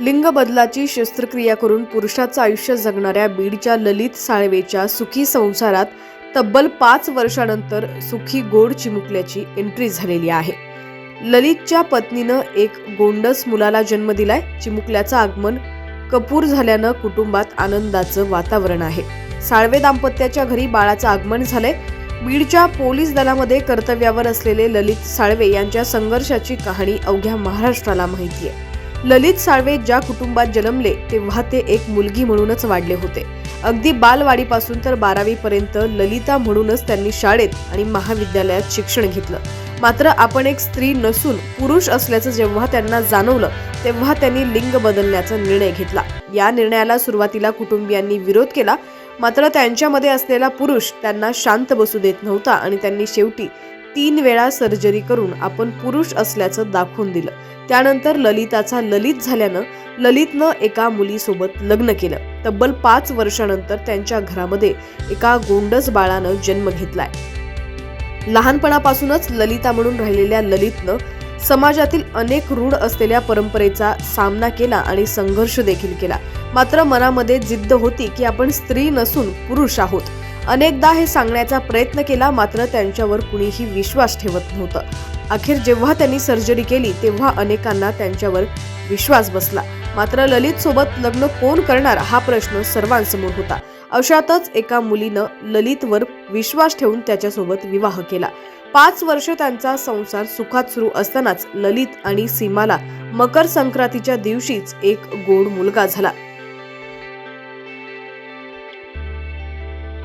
लिंग बदलाची शस्त्रक्रिया करून पुरुषाचं आयुष्य जगणाऱ्या बीडच्या ललित साळवेच्या सुखी संसारात तब्बल पाच वर्षानंतर सुखी गोड चिमुकल्याची एंट्री झालेली आहे. ललितच्या पत्नीनं एक गोंडस मुलाला जन्म दिलाय. चिमुकल्याचं आगमन कपूर झाल्यानं कुटुंबात आनंदाचं वातावरण आहे. साळवे दाम्पत्याच्या घरी बाळाचं आगमन झालंय. बीडच्या पोलीस दलामध्ये कर्तव्यावर असलेले ललित साळवे यांच्या संघर्षाची कहाणी अवघ्या महाराष्ट्राला माहिती आहे. ललित साळवे ज्या कुटुंबात जन्मले तेव्हा ते एक मुलगी म्हणूनच वाढले होते. अगदी बालवाडीपासून तर बारावीपर्यंत ललिता म्हणूनच त्यांनी शाळेत आणि महाविद्यालयात शिक्षण घेतलं. मात्र आपण एक स्त्री नसून पुरुष असल्याचं जेव्हा त्यांना जाणवलं तेव्हा त्यांनी लिंग बदलण्याचा निर्णय घेतला. या निर्णयाला सुरुवातीला कुटुंबियांनी विरोध केला. मात्र त्यांच्यामध्ये असलेला पुरुष त्यांना शांत बसू देत नव्हता आणि त्यांनी शेवटी तीन वेळा सर्जरी करून आपण पुरुष असल्याचं दाखवून दिलं. त्यानंतर ललिताचा ललित झाल्यानं ललितनं एका मुलीसोबत लग्न केलं. तब्बल पाच वर्षानंतर त्यांच्या घरामध्ये एका गोंडस बाळानं जन्म घेतलाय. लहानपणापासूनच ललिता म्हणून राहिलेल्या ललितनं समाजातील अनेक रूढ असलेल्या परंपरेचा सामना केला आणि संघर्ष देखील केला. मात्र मनामध्ये जिद्द होती की आपण स्त्री नसून पुरुष आहोत. अनेकदा हे सांगण्याचा प्रयत्न केला मात्र त्यांच्यावर कुणीही विश्वास ठेवत नव्हतं. अखेर जेव्हा त्यांनी सर्जरी केली तेव्हा अनेकांना त्यांच्यावर विश्वास बसला. मात्र ललित सोबत लग्न कोण करणार हा प्रश्न सर्वांसमोर होता. अशातच एका मुलीनं ललितवर विश्वास ठेवून त्याच्यासोबत विवाह केला. पाच वर्ष त्यांचा संसार सुखात सुरू असतानाच ललित आणि सीमाला मकर संक्रांतीच्या दिवशीच एक गोड मुलगा झाला.